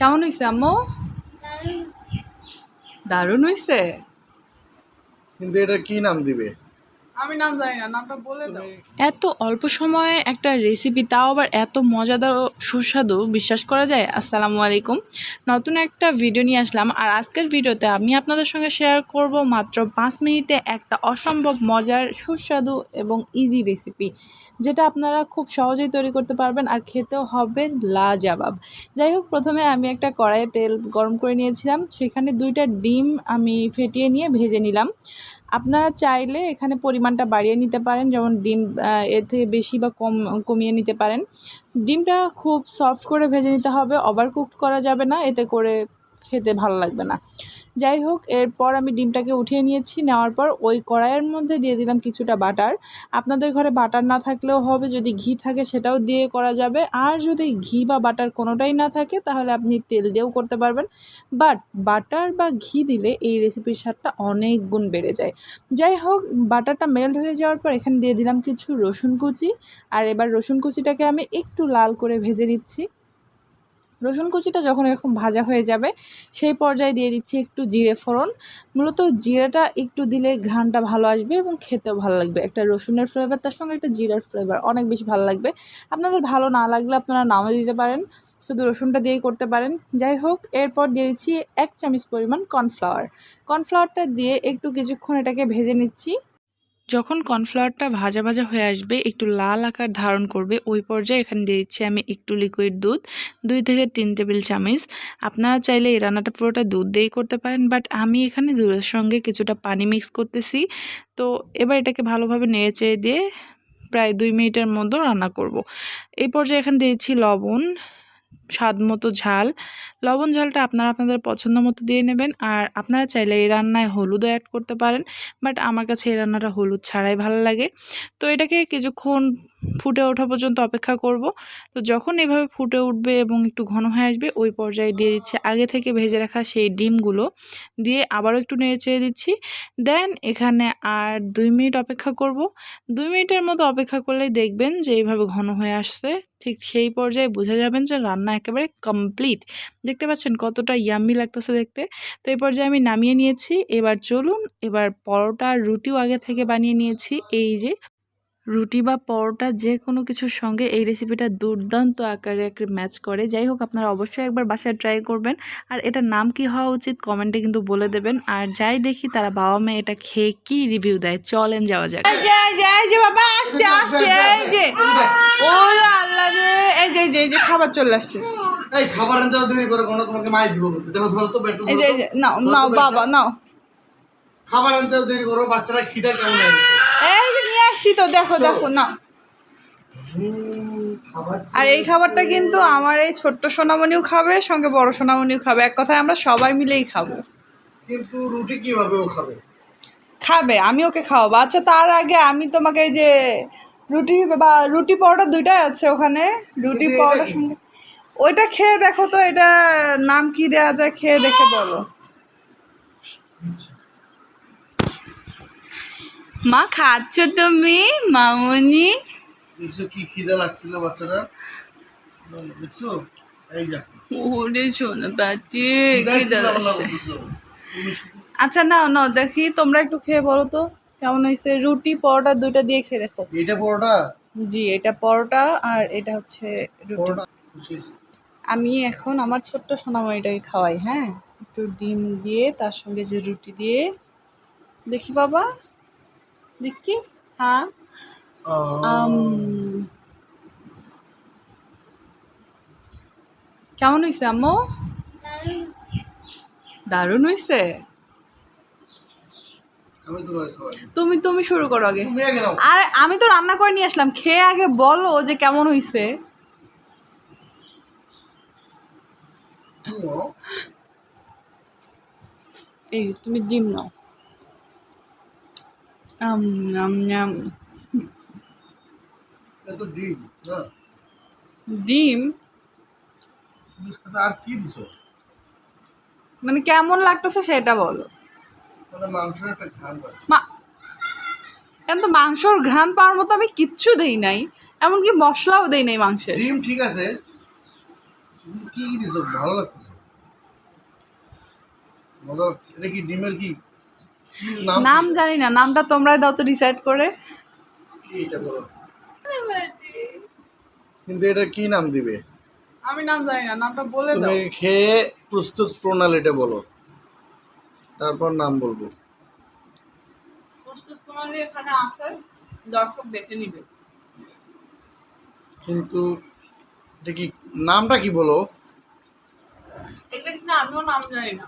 কেমন হয়েছে আম্মু? দারুণ হয়েছে কিন্তু এটা কি নাম দিবে? আমি নাম জানি না, নামটা বলে দাও। এত অল্প সময়ে একটা রেসিপি তাও আবার এত মজাদার ও সুস্বাদু বিশ্বাস করা যায়? আসসালামু আলাইকুম। নতুন একটা ভিডিও নিয়ে আসলাম, আর আজকের ভিডিওতে আমি আপনাদের সঙ্গে শেয়ার করব মাত্র পাঁচ মিনিটে একটা অসম্ভব মজার, সুস্বাদু এবং ইজি রেসিপি যেটা আপনারা খুব সহজেই তৈরি করতে পারবেন আর খেতেও হবে লাজবাব। যাই হোক, প্রথমে আমি একটা কড়াইয়ে তেল গরম করে নিয়েছিলাম, সেখানে দুইটা ডিম আমি ফেটিয়ে নিয়ে ভেজে নিলাম। আপনারা চাইলে এখানে পরিমাণটা বাড়িয়ে নিতে পারেন, যেমন ডিম এর থেকে বেশি বা কম, কমিয়ে নিতে পারেন। ডিমটা খুব সফট করে ভেজে নিতে হবে ওভার কুক করা যাবে না, এতে করে খেতে ভালো লাগবে না। যাই হোক, এরপর আমি ডিমটাকে উঠিয়ে নিয়েছি। নেওয়ার পর ওই কড়াইয়ের মধ্যে দিয়ে দিলাম কিছুটা বাটার। আপনাদের ঘরে বাটার না থাকলেও হবে, যদি ঘি থাকে সেটাও দিয়ে করা যাবে। আর যদি ঘি বা বাটার কোনোটাই না থাকে, তাহলে আপনি তেল দিয়েও করতে পারবেন। বাট বাটার বা ঘি দিলে এই রেসিপির স্বাদটা অনেক গুণ বেড়ে যায়। যাই হোক, বাটারটা মেল্ট হয়ে যাওয়ার পর এখানে দিয়ে দিলাম কিছু রসুন কুচি। আর এবার রসুন কুচিটাকে আমি একটু লাল করে ভেজে নিচ্ছি। রসুন কুচিটা যখন এরকম ভাজা হয়ে যাবে, সেই পর্যায়ে দিয়ে দিচ্ছি একটু জিরে ফোড়ন। মূলত জিরাটা একটু দিলে ঘ্রাণটা ভালো আসবে এবং খেতেও ভালো লাগবে। একটা রসুনের ফ্লেভার তার সঙ্গে একটা জিরার ফ্লেভার অনেক বেশি ভালো লাগবে। আপনাদের ভালো না লাগলে আপনারা নাও দিতে পারেন। শুধু রসুনটা দিয়েই করতে পারেন। যাই হোক, এরপর দিয়ে দিচ্ছি এক চামচ পরিমাণ কর্নফ্লাওয়ার কর্নফ্লাওয়ারটা দিয়ে একটু কিছুক্ষণ এটাকে ভেজে নিচ্ছি। যখন কর্নফ্লাওয়ারটা ভাজা ভাজা হয়ে আসবে, একটু লাল আকার ধারণ করবে, ওই পর্যায়ে এখানে দিয়ে দিচ্ছি আমি একটু লিকুইড দুধ, দুই থেকে তিন টেবিল চামচ আপনারা চাইলে এই রান্নাটা পুরোটা দুধ দিয়েই করতে পারেন বাট আমি এখানে দুধের সঙ্গে কিছুটা পানি মিক্স করতেছি তো এবার এটাকে ভালোভাবে নেড়ে চেড়ে দিয়ে প্রায় দুই মিনিটের মতো রান্না করব। এই পর্যায়ে এখানে দিয়েছি লবণ স্বাদ মতো ঝাল। লবণ ঝালটা আপনারা আপনাদের পছন্দ মতো দিয়ে নেবেন। আর আপনারা চাইলে এই রান্নায় হলুদও অ্যাড করতে পারেন। বাট আমার কাছে এই রান্নাটা হলুদ ছাড়াই ভালো লাগে। তো এটাকে কিছুক্ষণ ফুটে ওঠা পর্যন্ত অপেক্ষা করব। তো যখন এভাবে ফুটে উঠবে এবং একটু ঘন হয়ে আসবে, ওই পর্যায়ে দিয়ে দিচ্ছে আগে থেকে ভেজে রাখা সেই ডিমগুলো। দিয়ে আবারও একটু নেড়ে চেড়ে দিচ্ছি। দেন এখানে আর দুই মিনিট অপেক্ষা করব। দুই মিনিটের মতো অপেক্ষা করলেই দেখবেন যে এইভাবে ঘন হয়ে আসছে। ঠিক সেই পর্যায়ে বোঝা যাবেন যে রান্না একেবারে কমপ্লিট দেখতে পাচ্ছেন কতটা ইয়াম্মি লাগতেছে দেখতে। তো এই পর্যায়ে আমি নামিয়ে নিয়েছি। এবার চলুন, এবার পরোটা রুটিও আগে থেকে বানিয়ে নিয়েছি। এই যে রুটি বা পরোটা যে কোনো কিছুর সঙ্গে এই রেসিপিটা দুর্দান্ত আকারে একটা ম্যাচ করে। যাই হোক আপনারা অবশ্যই একবার বাসায় ট্রাই করবেন। আর এটার নাম কি হওয়া উচিত কমেন্টে কিন্তু বলে দেবেন। আর যাই দেখি তারা বাবা মেয়ে এটা খেয়ে কি রিভিউ দেয়। চলেন যাওয়া যাক। বাবা আসছে আসছে এই যে। ও আল্লাহ রে। এই যে এই যে খাবার চলে আসছে। এই খাবার আনতে দেরি করে কোনো তোমাকে মাই দিব দেখো ধরো তো বেটো এই যে নাও নাও বাবা নাও। খাবার আনতে দেরি করো বাচ্চারা খিদা কেমন এই আসছি তো দেখো দেখো না আর এই খাবারটা কিন্তু আমার এই ছোট্ট সোনামণিও খাবে সঙ্গে বড় সোনামণিও খাবে। এক কথায় আমরা সবাই মিলেই খাব। কিন্তু রুটি কীভাবে ও খাবে? খাবে আমি ওকে খাওয়াবো। আচ্ছা তার আগে আমি তোমাকে এই যে রুটি বা রুটি পরোটা দুইটাই আছে ওখানে। রুটি পরোটার সঙ্গে ওইটা খেয়ে দেখো তো এটা নাম কি দেওয়া যায় খেয়ে দেখে বলো। মা খাচ্ছ তুমি? মামুনি? দেখছ কি খিদা লাগছিল বাচ্চারা? এই ওরে শোনো আচ্ছা নাও নাও দেখি তোমরা একটু খেয়ে বলো তো কেমন হয়েছে? রুটি পরোটা দুইটা দিয়ে খেয়ে দেখো। এইটা পরোটা? জি এটা পরোটা আর এটা হচ্ছে রুটি। আমি এখন আমার ছোট্ট সোনামণিটাকে খাওয়াই হ্যাঁ? একটু ডিম দিয়ে তার সঙ্গে যে রুটি দিয়ে। দেখি বাবা। দেখি হ্যাঁ আম, কেমন হয়েছে আম্মু? দারুণ হয়েছে তুমি তুমি শুরু করো আগে। আর আমি তো রান্না করে নিয়ে আসলাম। খেয়ে আগে বলো যে কেমন হয়েছে। এই তুমি ডিম নাও আম নাম নাম এটা তো ডিম আর কি দিছো? মানে কেমন লাগতেছে সেটা বলো। মানে মাংসের একটা ঘ্রাণ এখন তো মাংসর ঘ্রাণ পাওয়ার মতো আমি কিচ্ছু দেই নাই এমনকি মশলাও দেই নাই মাংসের। ডিম ঠিক আছে কি কি দিছো? ভালো লাগতেছে। মজা লাগছে। এটা কি ডিমের কি নাম নাম জানি না নামটা তোমরাই দাও তো ডিসাইড করে। কি এটা বলো? কিন্তু এটা কি নাম দিবে? আমি নাম জানি না নামটা বলে দাও। তুমি খেয়ে প্রস্তুত প্রণালীটা বলো। তারপর নাম বলব। প্রস্তুত প্রণালী এখানে আছে দর্শক দেখে নিবে। কিন্তু এটা কি নামটা কি বলো? এটা কিন্তু আমিও নাম জানি না।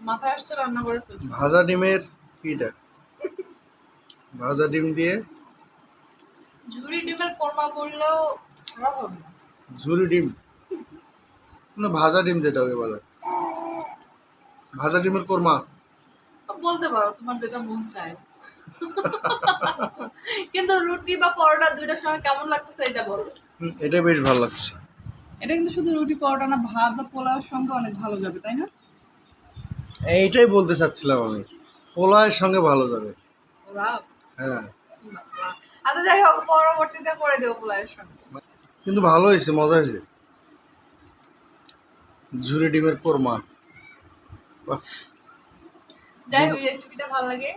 মাথায় আসছে রান্না করে ফেলছি ভাজা ডিমের কিটা? ভাজা ডিম দিয়ে? ঝুরি ডিমের কোরমা করলেও খারাপ হবে না। ঝুরি ডিম? না ভাজা ডিম যেটা ওকে বলে। ভাজা ডিমের কোরমা? বলতে পারো তোমার যেটা মন চায়। কিন্তু রুটি বা পরোটা দুইটার সঙ্গে কেমন লাগতেছে এটা বলো। হুম, এটা বেশ ভালো লাগছে। এটা কিন্তু শুধু রুটি পরোটা না ভাত বা পোলাওয়ের সঙ্গে অনেক ভালো যাবে তাই না? এইটাই বলতে চাচ্ছিলাম আমি। পোলাওয়ের সঙ্গে ভালো যাবে। হ্যাঁ। আচ্ছা যাই হোক পরবর্তীতে করে দেবো পোলাওয়ের সঙ্গে। কিন্তু ভালো হয়েছে মজা হয়েছে। ঝুরি ডিমের কোরমা। যাই হোক রেসিপিটা ভালো লাগে।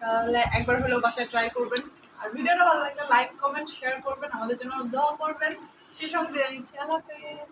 তাহলে একবার হলেও বাসায় ট্রাই করবেন। আর ভিডিওটা ভালো লাগলে লাইক কমেন্ট শেয়ার করবেন। আমাদের জন্য দোয়া করবেন। সে সঙ্গে আল্লাহ হাফেজ।